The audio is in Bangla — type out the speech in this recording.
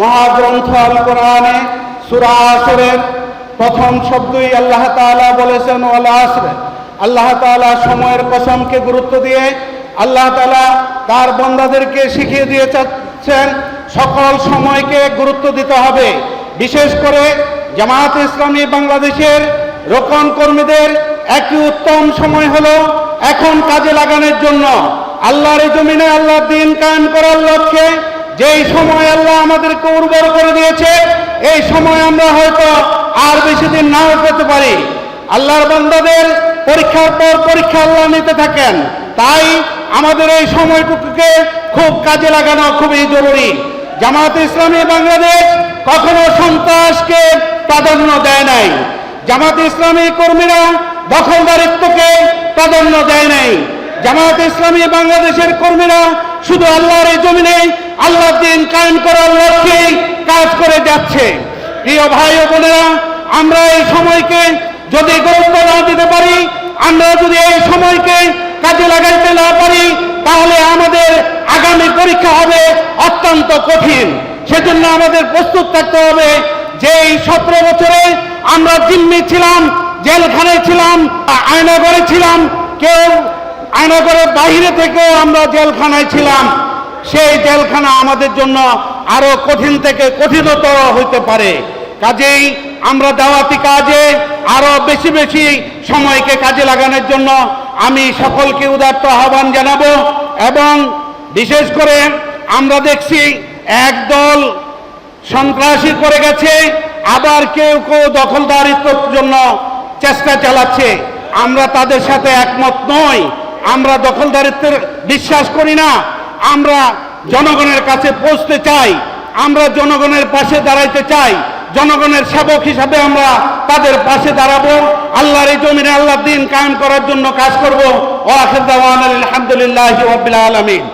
মহাগ্রন্থ আল কোরআনে সুরা আসরের প্রথম শব্দই আল্লাহ তাআলা বলেছেন, ওয়াল আসরে। আল্লাহ তাআলা সময়ের কসমকে গুরুত্ব দিয়ে আল্লাহ তাআলা তার বন্দাদেরকে শিখিয়ে দিয়ে চাচ্ছেন সকল সময়কে গুরুত্ব দিতে হবে। বিশেষ করে জামায়াত ইসলামী বাংলাদেশের রোকন কর্মীদের একটি উত্তম সময় হলো এখন কাজে লাগানোর জন্য। আল্লাহর জমিনে আল্লাহর দিন কায়েম করার লক্ষ্যে যেই সময় আল্লাহ আমাদেরকে উর্বর করে দিয়েছে, এই সময় আমরা হয়তো আর বেশি দিন নাও পেতে পারি। আল্লাহর বান্দাদের পরীক্ষার পর পরীক্ষা আল্লাহ নিতে থাকেন। তাই আমাদের এই সময়টুকুকে খুব কাজে লাগানো খুবই জরুরি। জামাত ইসলামী বাংলাদেশ কখনো সন্ত্রাসকে প্রাধান্য দেয় নাই। জামাত ইসলামী কর্মীরা দখলদারিত্বকে প্রাধান্য দেয় নাই। জামাত ইসলামী বাংলাদেশের কর্মীরা শুধু আল্লাহর এই জমিনে আল্লাহর দিন কায়েম করার লক্ষ্যে কাজ করে যাচ্ছে। প্রিয় ভাই ও বোনেরা, আমরা এই সময়কে যদি গুরুত্ব না দিতে পারি, আমরা যদি এই সময়কে কাজে লাগাইতে না পারি, তাহলে আমাদের আগামী পরীক্ষা হবে অত্যন্ত কঠিন। সেজন্য আমাদের প্রস্তুত থাকতে হবে যে এই সতেরো বছরে আমরা জিম্মি ছিলাম, জেলখানায় ছিলাম আয়নাগরে ছিলাম, কেউ আয়নাগরের বাইরে থেকেও আমরা জেলখানায় ছিলাম। সেই জেলখানা আমাদের জন্য আরও কঠিন থেকে কঠিনতর হইতে পারে। কাজেই আমরা দাওয়াতি কাজে আরও বেশি বেশি সময়কে কাজে লাগানোর জন্য আমি সকলকে উদাত্ত আহ্বান জানাব এবং বিশেষ করে আমরা দেখছি একদল সন্ত্রাসী করে গেছে, আবার কেউ কেউ দখলদারিত্বর জন্য চেষ্টা চালাচ্ছে। আমরা তাদের সাথে একমত নই। আমরা দখলদারিত্বের বিশ্বাস করি না। আমরা জনগণের কাছে পৌঁছতে চাই, আমরা জনগণের পাশে দাঁড়াইতে চাই, জনগণের সেবক হিসাবে আমরা তাদের পাশে দাঁড়াবো, আল্লাহর এই জমিনে আল্লাহ দিন কায়েম করার জন্য কাজ করব। ও আলহামদুলিল্লাহ আলমিন।